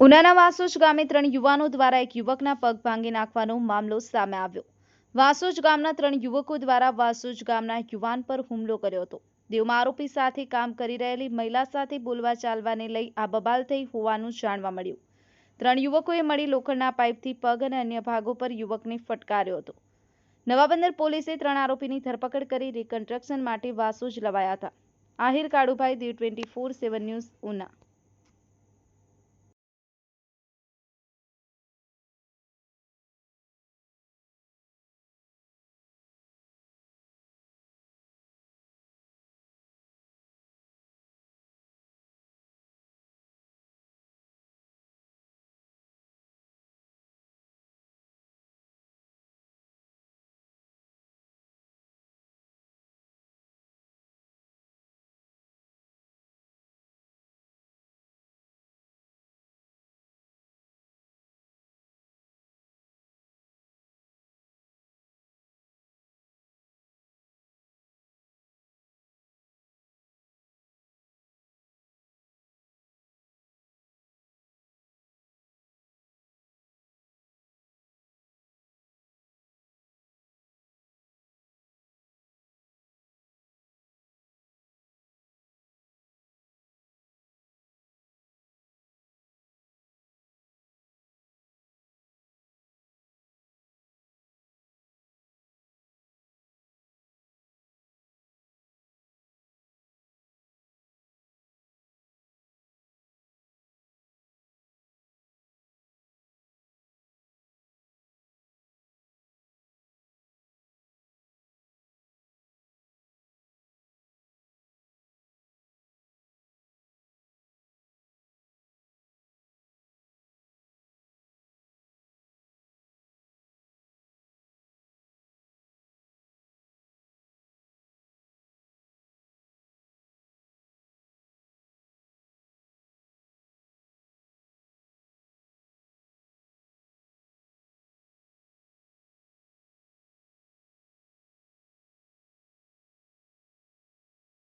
ઉનાના વાસોજ ગામે ત્રણ યુવાનો દ્વારા એક યુવકના પગ ભાંગી નાખવાનો મામલો સામે આવ્યો. વાસોજ ગામના ત્રણ યુવકો દ્વારા વાસોજ ગામના યુવાન પર હુમલો કર્યો હતો. દેવમાં આરોપી સાથે કામ કરી રહેલી મહિલા સાથે બોલવા ચાલવાને લઈ આ બબાલ થઈ હોવાનું જાણવા મળ્યું. ત્રણ યુવકોએ મળી લોખંડના પાઇપથી પગ અને અન્ય ભાગો પર યુવકને ફટકાર્યો હતો. નવાબંદર પોલીસે ત્રણ આરોપીની ધરપકડ કરી રિકન્સ્ટ્રક્શન માટે વાસોજ લવાયા હતા. આહિર કાળુભાઈ દી twenty four seven news, Una.